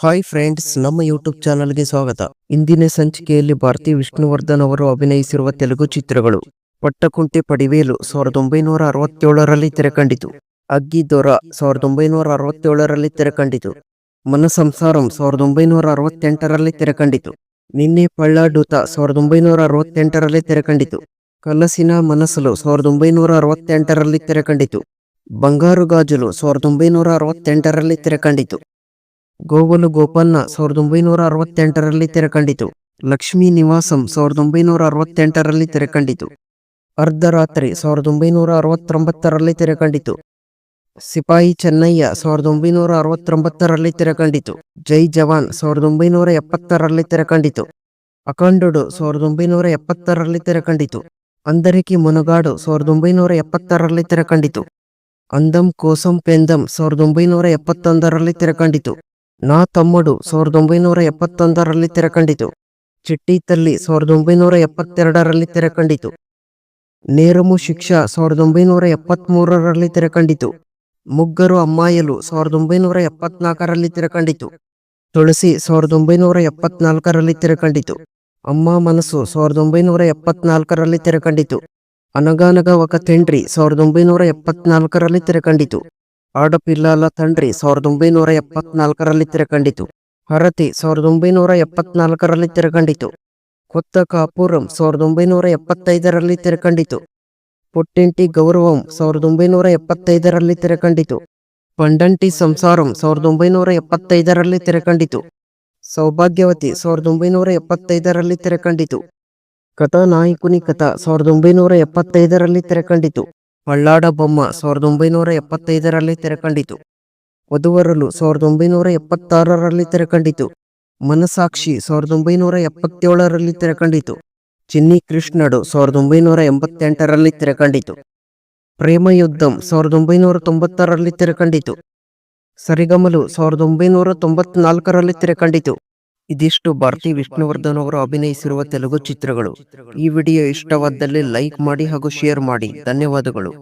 Hi friends ನಮ್ಮ YouTube ಚಾನಲ್ಗೆ ಸ್ವಾಗತ. ಇಂದಿನ ಸಂಚಿಕೆಯಲ್ಲಿ ಭಾರತಿ ವಿಷ್ಣುವರ್ಧನ್ ಅವರು ಅಭಿನಯಿಸಿರುವ ತೆಲುಗು ಚಿತ್ರಗಳು ಪಟ್ಟಕುಂಟೆ ಪಡಿವೇಲು ಸಾವಿರದ ಒಂಬೈನೂರ ಅರವತ್ತೇಳರಲ್ಲಿ ತೆರೆಕಂಡಿತು. ಅಗ್ಗಿ ದೊರ ಸಾವಿರದ ಒಂಬೈನೂರ ಅರವತ್ತೇಳರಲ್ಲಿ ತೆರೆಕಂಡಿತು. ಮನಸಂಸಾರಂ ಸಾವಿರದ ಒಂಬೈನೂರ ಅರವತ್ತೆಂಟರಲ್ಲಿ ತೆರೆಕಂಡಿತು. ನಿನ್ನೆ ಪಳ್ಳಾಡೂತ ಸಾವಿರದ ಒಂಬೈನೂರ ಅರವತ್ತೆಂಟರಲ್ಲಿ ತೆರೆಕಂಡಿತು. ಕಲಸಿನ ಮನಸ್ಸಲು ಸಾವಿರದ ಒಂಬೈನೂರ ಅರವತ್ತೆಂಟರಲ್ಲಿ ತೆರೆಕಂಡಿತು. ಬಂಗಾರು ಗಾಜಲು ಸಾವಿರದ ಒಂಬೈನೂರ ಅರವತ್ತೆಂಟರಲ್ಲಿ ತೆರೆಕಂಡಿತು. ಗೋವಲು ಗೋಪನ್ನ ಸಾವಿರದ ಒಂಬೈನೂರ ಅರವತ್ತೆಂಟರಲ್ಲಿ ತೆರೆಕಂಡಿತು. ಲಕ್ಷ್ಮೀ ನಿವಾಸಂ ಸಾವಿರದ ಒಂಬೈನೂರ ಅರವತ್ತೆಂಟರಲ್ಲಿ ತೆರೆಕಂಡಿತು. ಅರ್ಧರಾತ್ರಿ ಸಾವಿರದ ಒಂಬೈನೂರ ಅರವತ್ತೊಂಬತ್ತರಲ್ಲಿ ತೆರೆಕಂಡಿತು. ಸಿಪಾಯಿ ಚೆನ್ನಯ್ಯ ಸಾವಿರದ ಒಂಬೈನೂರ ಅರವತ್ತೊಂಬತ್ತರಲ್ಲಿ ತೆರೆಕಂಡಿತು. ಜೈ ಜವಾನ್ ಸಾವಿರದ ಒಂಬೈನೂರ ಎಪ್ಪತ್ತರಲ್ಲಿ ತೆರೆಕಂಡಿತು. ಅಖಂಡುಡು ಸಾವಿರದ ಒಂಬೈನೂರ ಎಪ್ಪತ್ತರಲ್ಲಿ ತೆರೆಕಂಡಿತು. ಅಂದರಿಕಿ ಮುನಗಾಡು ಸಾವಿರದ ಒಂಬೈನೂರ ಎಪ್ಪತ್ತರಲ್ಲಿ ತೆರೆಕಂಡಿತು. ಅಂದಂ ಕೋಸಂ ಪೆಂದಂ ಸಾವಿರದ ಒಂಬೈನೂರ ಎಪ್ಪತ್ತೊಂದರಲ್ಲಿ ತೆರೆಕಂಡಿತು. ನಾ ತಮ್ಮಡು ಸಾವಿರದ ಒಂಬೈನೂರ ಎಪ್ಪತ್ತೊಂದರಲ್ಲಿ ತೆರೆಕಂಡಿತು. ಚಿಟ್ಟಿ ತಲ್ಲಿ ಸಾವಿರದ ಒಂಬೈನೂರ ಎಪ್ಪತ್ತೆರಡರಲ್ಲಿ ತೆರೆಕಂಡಿತು. ನೇರಮು ಶಿಕ್ಷಾ ಸಾವಿರದ ಒಂಬೈನೂರ ಎಪ್ಪತ್ಮೂರರಲ್ಲಿ ತೆರೆಕಂಡಿತು. ಮುಗ್ಗರು ಅಮ್ಮಾಯಲು ಸಾವಿರದ ಒಂಬೈನೂರ ಎಪ್ಪತ್ನಾಲ್ಕರಲ್ಲಿ ತೆರೆಕಂಡಿತು. ತುಳಸಿ ಸಾವಿರದ ಒಂಬೈನೂರ ಎಪ್ಪತ್ನಾಲ್ಕರಲ್ಲಿ ತೆರೆಕಂಡಿತು. ಅಮ್ಮ ಮನಸ್ಸು ಸಾವಿರದ ಒಂಬೈನೂರ ಎಪ್ಪತ್ನಾಲ್ಕರಲ್ಲಿ ತೆರೆಕಂಡಿತು. ಅನಗಾನಗ ಒಕ ತೆಂಡ್ರಿ ಸಾವಿರದ ಒಂಬೈನೂರ ಎಪ್ಪತ್ನಾಲ್ಕರಲ್ಲಿ ತೆರೆಕಂಡಿತು. ಆಡಪಿಲ್ಲಾಲ ತಂಡ್ರಿ ಸಾವಿರದ ಒಂಬೈನೂರ ಎಪ್ಪತ್ನಾಲ್ಕರಲ್ಲಿ ತೆರೆಕಂಡಿತು ಹರತಿ ಸಾವಿರದ ಒಂಬೈನೂರ ಎಪ್ಪತ್ನಾಲ್ಕರಲ್ಲಿ ತೆರೆಕಂಡಿತು ಕೊತ್ತ ಕಾಪುರಂ ಸಾವಿರದ ಒಂಬೈನೂರ ಎಪ್ಪತ್ತೈದರಲ್ಲಿ ತೆರೆಕಂಡಿತು ಪುಟ್ಟಿಂಟಿ ಗೌರವಂ ಸಾವಿರದ ಒಂಬೈನೂರ ಎಪ್ಪತ್ತೈದರಲ್ಲಿ ತೆರೆಕಂಡಿತು ಪಂಡಂಟಿ ಸಂಸಾರಂ ಸಾವಿರದ ಒಂಬೈನೂರ ಎಪ್ಪತ್ತೈದರಲ್ಲಿ ತೆರೆಕಂಡಿತು ಸೌಭಾಗ್ಯವತಿ ಸಾವಿರದ ಒಂಬೈನೂರ ಎಪ್ಪತ್ತೈದರಲ್ಲಿ ತೆರೆಕಂಡಿತು ಕಥಾನಾಯಕುನಿ ಕಥಾ ಸಾವಿರದ ಒಂಬೈನೂರ ಎಪ್ಪತ್ತೈದರಲ್ಲಿ ತೆರೆಕಂಡಿತು ಪಳ್ಳಾಡ ಬೊಮ್ಮ ಸಾವಿರದ ಒಂಬೈನೂರ ಎಪ್ಪತ್ತೈದರಲ್ಲಿ ತೆರೆಕಂಡಿತು. ವಧುವರಲು ಸಾವಿರದ ಒಂಬೈನೂರ ಎಪ್ಪತ್ತಾರರಲ್ಲಿ ತೆರೆಕಂಡಿತು. ಮನಸಾಕ್ಷಿ ಸಾವಿರದ ಒಂಬೈನೂರ ಎಪ್ಪತ್ತೇಳರಲ್ಲಿ ತೆರೆಕಂಡಿತು. ಚಿನ್ನಿ ಕೃಷ್ಣಡು ಸಾವಿರದ ಒಂಬೈನೂರ ಎಂಬತ್ತೆಂಟರಲ್ಲಿ ತೆರೆಕಂಡಿತು. ಪ್ರೇಮಯುದ್ಧಂ ಸಾವಿರದ ಒಂಬೈನೂರ ತೊಂಬತ್ತರಲ್ಲಿ ತೆರೆಕಂಡಿತು. ಸರಿಗಮಲು ಸಾವಿರದ ಒಂಬೈನೂರ ತೊಂಬತ್ನಾಲ್ಕರಲ್ಲಿ ತೆರೆಕಂಡಿತು. ಇದಿಷ್ಟು ಭಾರತಿ ವಿಷ್ಣುವರ್ಧನ್ ಅವರು ಅಭಿನಯಿಸಿರುವ ತೆಲುಗು ಚಿತ್ರಗಳು. ಈ ವಿಡಿಯೋ ಇಷ್ಟವಾದಲ್ಲಿ ಲೈಕ್ ಮಾಡಿ ಹಾಗೂ ಶೇರ್ ಮಾಡಿ. ಧನ್ಯವಾದಗಳು.